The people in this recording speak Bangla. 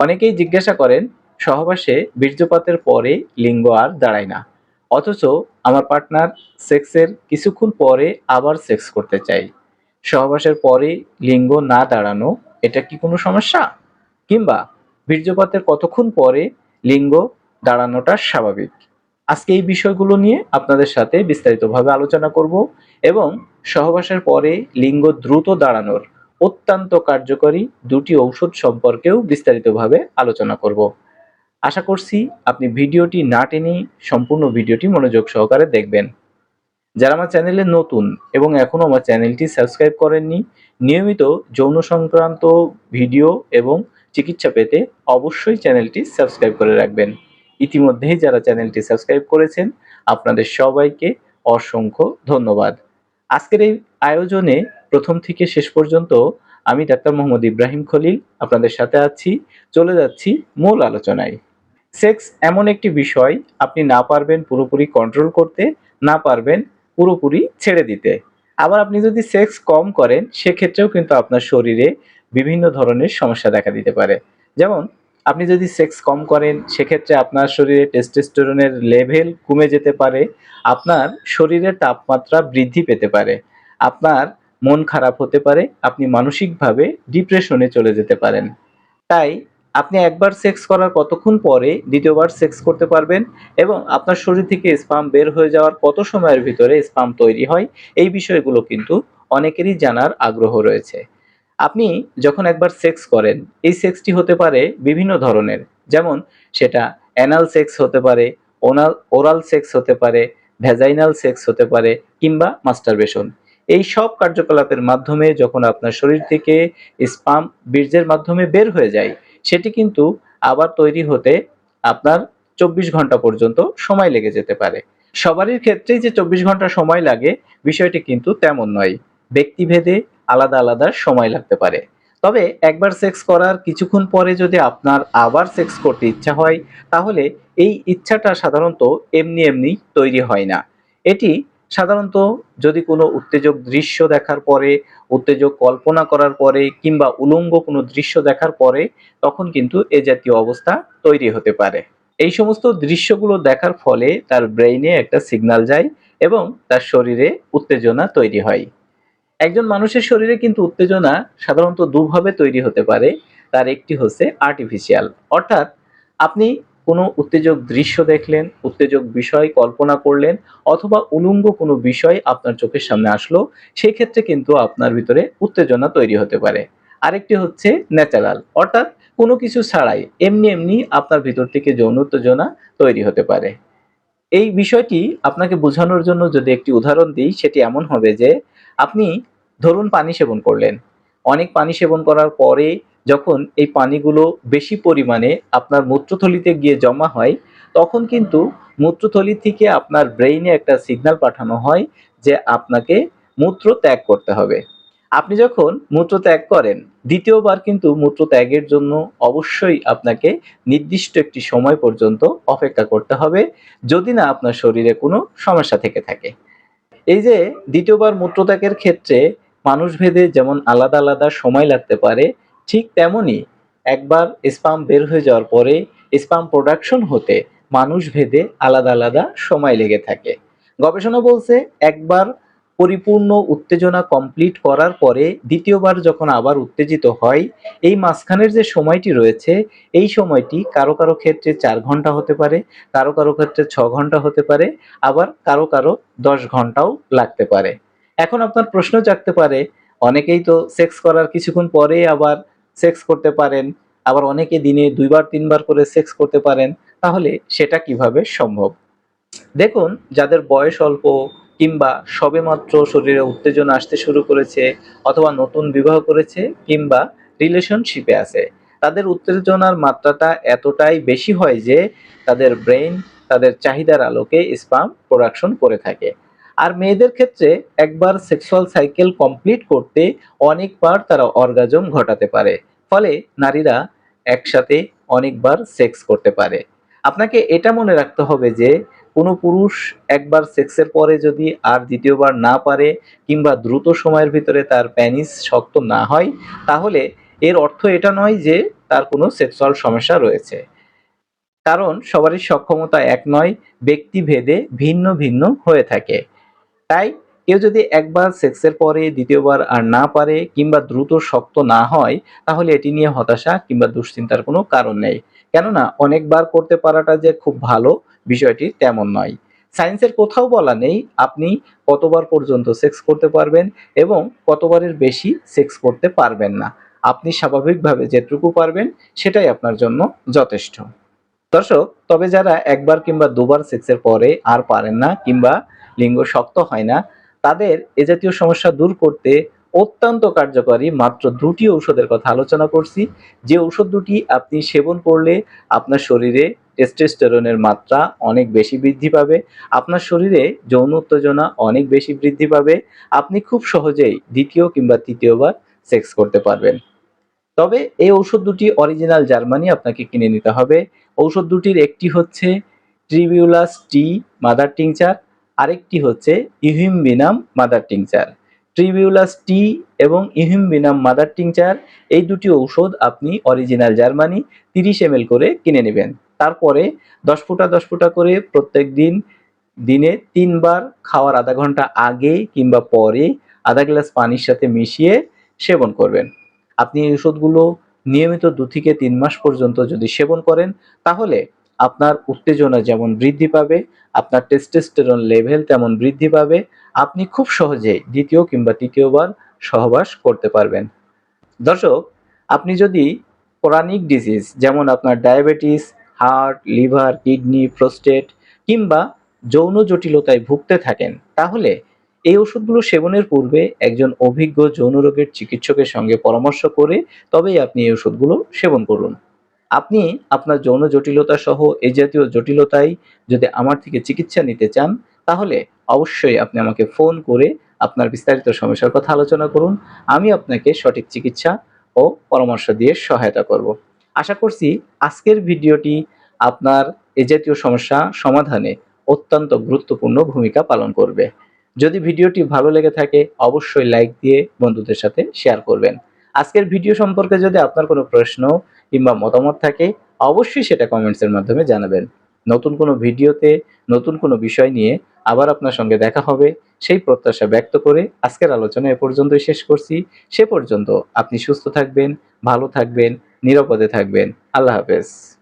অনেকেই জিজ্ঞাসা করেন, সহবাসে বীর্যপাতের পরে লিঙ্গ আর দাঁড়ায় না। অথচ আমার পার্টনার সেক্সের কিছুক্ষণ পরে আবার সেক্স করতে চাই। সহবাসের পরে লিঙ্গ না দাঁড়ানো, এটা কি কোনো সমস্যা? কিংবা বীর্যপাতের কতক্ষণ পরে লিঙ্গ দাঁড়ানোটা স্বাভাবিক? আজকে এই বিষয়গুলো নিয়ে আপনাদের সাথে বিস্তারিতভাবে আলোচনা করব এবং সহবাসের পরে লিঙ্গ দ্রুত দাঁড়ানোর অত্যন্ত কার্যকরী দুটি ঔষধ সম্পর্কেও বিস্তারিতভাবে আলোচনা করব। আশা করছি আপনি ভিডিওটি না টেনে সম্পূর্ণ ভিডিওটি মনোযোগ সহকারে দেখবেন। যারা আমার চ্যানেলে নতুন এবং এখনও আমার চ্যানেলটি সাবস্ক্রাইব করেননি, নিয়মিত যৌন সংক্রান্ত ভিডিও এবং চিকিৎসা পেতে অবশ্যই চ্যানেলটি সাবস্ক্রাইব করে রাখবেন। ইতিমধ্যেই যারা চ্যানেলটি সাবস্ক্রাইব করেছেন, আপনাদের সবাইকে অসংখ্য ধন্যবাদ। আজকের এই আয়োজনে প্রথম থেকে শেষ পর্যন্ত আমি ডাক্তার মোহাম্মদ ইব্রাহিম খলিল আপনাদের সাথে আছি। চলে যাচ্ছি মূল আলোচনায়। সেক্স এমন একটি বিষয় আপনি না পারবেন পুরোপুরি কন্ট্রোল করতে, না পারবেন পুরোপুরি ছেড়ে দিতে। আবার আপনি যদি সেক্স কম করেন, সেক্ষেত্রেও কিন্তু আপনার শরীরে বিভিন্ন ধরনের সমস্যা দেখা দিতে পারে। যেমন, আপনি যদি সেক্স কম করেন, সেক্ষেত্রে আপনার শরীরে টেস্টোস্টেরনের লেভেল কমে যেতে পারে, আপনার শরীরের তাপমাত্রা বৃদ্ধি পেতে পারে, আপনার মন খারাপ হতে পারে, আপনি মানসিকভাবে ডিপ্রেশনে চলে যেতে পারেন। তাই আপনি একবার সেক্স করার কতক্ষণ পরে দ্বিতীয়বার সেক্স করতে পারবেন এবং আপনার শরীর থেকে স্পাম বের হয়ে যাওয়ার কত সময়ের ভিতরে স্পাম তৈরি হয়, এই বিষয়গুলো কিন্তু অনেকেরই জানার আগ্রহ রয়েছে। আপনি যখন একবার সেক্স করেন, এই সেক্সটি হতে পারে বিভিন্ন ধরনের, যেমন সেটা অ্যানাল সেক্স হতে পারে ওনাল ওরাল সেক্স হতে পারে, ভ্যাজাইনাল সেক্স হতে পারে কিংবা মাস্টারবেশন। এই সব কার্যকলাপের মাধ্যমে যখন আপনার শরীর থেকে স্পাম বীর্যের মাধ্যমে বের হয়ে যায়, সেটি কিন্তু আবার তৈরি হতে আপনার চব্বিশ ঘণ্টা পর্যন্ত সময় লেগে যেতে পারে। সবারই ক্ষেত্রেই যে চব্বিশ ঘণ্টা সময় লাগে, বিষয়টি কিন্তু তেমন নয়। ব্যক্তিভেদে আলাদা আলাদা সময় লাগতে পারে। তবে একবার সেক্স করার কিছুক্ষণ পরে যদি আপনার আবার সেক্স করতে ইচ্ছা হয়, তাহলে এই ইচ্ছাটা সাধারণত এমনি এমনি তৈরি হয় না। এটি সাধারণত যদি কোনো উত্তেজক দৃশ্য দেখার পরে, উত্তেজক কল্পনা করার পরে কিংবা উলঙ্গ কোনো দৃশ্য দেখার পরে, তখন কিন্তু এ জাতীয় অবস্থা তৈরি হতে পারে। এই সমস্ত দৃশ্যগুলো দেখার ফলে তার ব্রেইনে একটা সিগন্যাল যায় এবং তার শরীরে উত্তেজনা তৈরি হয়। একজন মানুষের শরীরে কিন্তু উত্তেজনা সাধারণত দুভাবে তৈরি হতে পারে। তার একটি হচ্ছে আর্টিফিশিয়াল অর্থাৎ আপনি কোনো উত্তেজক দৃশ্য দেখলেন, উত্তেজক বিষয় কল্পনা করলেন, অথবা উলঙ্গ কোনো বিষয় আপনার চোখের সামনে আসলো সেই ক্ষেত্রে কিন্তু আপনার ভিতরে উত্তেজনা তৈরি হতে পারে। আরেকটি হচ্ছে ন্যাচারাল, অর্থাৎ কোনো কিছু ছাড়াই এমনি এমনি আপনার ভিতর থেকে যৌন উত্তেজনা তৈরি হতে পারে। এই বিষয়টি আপনাকে বোঝানোর জন্য যদি একটি উদাহরণ দিই, সেটি এমন হবে যে আপনি ধরুন পানি সেবন করলেন। অনেক পানি সেবন করার পরে যখন এই পানিগুলো বেশি পরিমাণে আপনার মূত্রথলিতে গিয়ে জমা হয়, তখন কিন্তু মূত্রথলি থেকে আপনার ব্রেইনে একটা সিগন্যাল পাঠানো হয় যে আপনাকে মূত্র ত্যাগ করতে হবে। আপনি যখন মূত্র ত্যাগ করেন, দ্বিতীয়বার কিন্তু মূত্র ত্যাগের জন্য অবশ্যই আপনাকে নির্দিষ্ট একটি সময় পর্যন্ত অপেক্ষা করতে হবে, যদি না আপনার শরীরে কোনো সমস্যা থেকে থাকে। এই যে দ্বিতীয়বার মূত্রত্যাগের ক্ষেত্রে মানুষ ভেদে যেমন আলাদা আলাদা সময় লাগতে পারে ঠিক তেমনি একবার স্পাম বের হয়ে যাওয়ার পরে স্পাম প্রোডাকশন হতে মানুষ ভেদে আলাদা আলাদা সময় লেগে থাকে। গবেষণা বলছে একবার পরিপূর্ণ উত্তেজনা কমপ্লিট করার পরে দ্বিতীয়বার যখন আবার উত্তেজিত হয়, এই মাঝখানের যে সময়টি রয়েছে, এই সময়টি কারও কারও ক্ষেত্রে চার ঘণ্টা হতে পারে, কারও কারও ক্ষেত্রে ছ ঘণ্টা হতে পারে, আবার কারও কারও দশ ঘন্টাও লাগতে পারে। এখন আপনার প্রশ্ন জাগতে পারে, অনেকেই তো সেক্স করার কিছুক্ষণ পরে আবার সেক্স করতে পারেন, আবার অনেকে দিনে দুইবার, তিনবার করে সেক্স করতে পারেন, তাহলে সেটা কীভাবে সম্ভব? দেখুন, যাদের বয়স অল্প কিংবা সবেমাত্র শরীরে উত্তেজনা আসতে শুরু করেছে অথবা নতুন বিবাহ করেছে কিংবা রিলেশনশিপে আছে, তাদের উত্তেজনার মাত্রাটা এতটাই বেশি হয় যে তাদের ব্রেইন তাদের চাহিদার আলোকে স্পাম প্রোডাকশন করে থাকে। আর মেয়েদের ক্ষেত্রে একবার সেক্সুয়াল সাইকেল কমপ্লিট করতে অনেকবার তারা অর্গাজম ঘটাতে পারে। ফলে নারীরা একসাথে অনেকবার সেক্স করতে পারে। আপনাকে এটা মনে রাখতে হবে যে, কোনো পুরুষ একবার সেক্সের পরে যদি আর দ্বিতীয়বার না পারে কিংবা দ্রুত সময়ের ভিতরে তার প্যানিস শক্ত না হয়, তাহলে এর অর্থ এটা নয় যে তার কোনো সেক্সুয়াল সমস্যা রয়েছে। কারণ সবারই সক্ষমতা এক নয়, ব্যক্তিভেদে ভিন্ন ভিন্ন হয়ে থাকে। তাই কেউ যদি একবার সেক্সের পরে দ্বিতীয়বার আর না পারে কিংবা দ্রুত শক্ত না হয়, তাহলে এটি নিয়ে হতাশা কিংবা দুশ্চিন্তার কোনো কারণ নেই। কেননা অনেকবার করতে পারাটা যে খুব ভালো বিষয়টি তেমন নয়। সায়েন্সের কোথাও বলা নেই আপনি কতবার পর্যন্ত সেক্স করতে পারবেন এবং কতবারের বেশি সেক্স করতে পারবেন না। আপনি স্বাভাবিকভাবে যেটুকু পারবেন সেটাই আপনার জন্য যথেষ্ট। দর্শক, তবে যারা একবার কিংবা দুবার সেক্সের পরে আর পারেন না কিংবা লিঙ্গ শক্ত হয় না, তাদের এ জাতীয় সমস্যা দূর করতে অত্যন্ত কার্যকরী মাত্র দুটি ঔষধের কথা আলোচনা করছি। যে ঔষধ দুটি আপনি সেবন করলে আপনার শরীরে টেস্টোস্টেরনের মাত্রা অনেক বেশি বৃদ্ধি পাবে, আপনার শরীরে যৌন উত্তেজনা অনেক বেশি বৃদ্ধি পাবে, আপনি খুব সহজেই দ্বিতীয় কিংবা তৃতীয়বার সেক্স করতে পারবেন। তবে এই ঔষধ দুটি অরিজিনাল জার্মানি আপনাকে কিনে নিতে হবে। ঔষধ দুটির একটি হচ্ছে ট্রিবিউলাস টি, মাদার টিংচার আরেকটি হচ্ছে ইহিম বিনাম মাদার টিংচার। ট্রিবিউলাস টি এবং ইহিম বিনাম মাদার টিংচার, এই দুটি ঔষধ আপনি অরিজিনাল জার্মানি তিরিশ এম করে কিনে নেবেন। তারপরে দশ ফুটা দশ ফুটা করে প্রত্যেক দিন, দিনে তিনবার খাওয়ার আধা ঘণ্টা আগে কিংবা পরে আধা গ্লাস পানির সাথে মিশিয়ে সেবন করবেন। আপনি এই ওষুধগুলো নিয়মিত দু থেকে তিন মাস পর্যন্ত যদি সেবন করেন, তাহলে আপনার উত্তেজনা যেমন বৃদ্ধি পাবে, আপনার টেস্টোস্টেরন লেভেল তেমন বৃদ্ধি পাবে, আপনি খুব সহজেই দ্বিতীয় কিংবা তৃতীয়বার সহবাস করতে পারবেন। দর্শক, আপনি যদি ক্রনিক ডিজিজ যেমন আপনার diabetes heart liver kidney prostate কিংবা যৌন জটিলতায় ভুগতে থাকেন, তাহলে এই ওষুধগুলো সেবনের পূর্বে একজন অভিজ্ঞ যৌন রোগের চিকিৎসকের সঙ্গে পরামর্শ করে তবেই আপনি এই ওষুধগুলো সেবন করুন। আপনি আপনার যৌন জটিলতা সহ এই জাতীয় জটিলতায় যদি আমার থেকে চিকিৎসা নিতে চান, তাহলে অবশ্যই আপনি আমাকে ফোন করে আপনার বিস্তারিত সমস্যার কথা আলোচনা করুন। আমি আপনাকে সঠিক চিকিৎসা ও পরামর্শ দিয়ে সহায়তা করব। আশা করছি আজকের ভিডিওটি আপনার এ জাতীয় সমস্যা সমাধানে অত্যন্ত গুরুত্বপূর্ণ ভূমিকা পালন করবে। যদি ভিডিওটি ভালো লেগে থাকে, অবশ্যই লাইক দিয়ে বন্ধুদের সাথে শেয়ার করবেন। আজকের ভিডিও সম্পর্কে যদি আপনার কোনো প্রশ্ন কিংবা মতামত থাকে, অবশ্যই সেটা কমেন্টসের মাধ্যমে জানাবেন। নতুন কোনো ভিডিওতে, নতুন কোনো বিষয় নিয়ে আবার আপনার সঙ্গে দেখা হবে। সেই প্রত্যাশা ব্যক্ত করে আজকের আলোচনা এ পর্যন্তই শেষ করছি। সে পর্যন্ত আপনি সুস্থ থাকবেন, ভালো থাকবেন, নিরাপদে থাকবেন। আল্লাহ হাফেজ।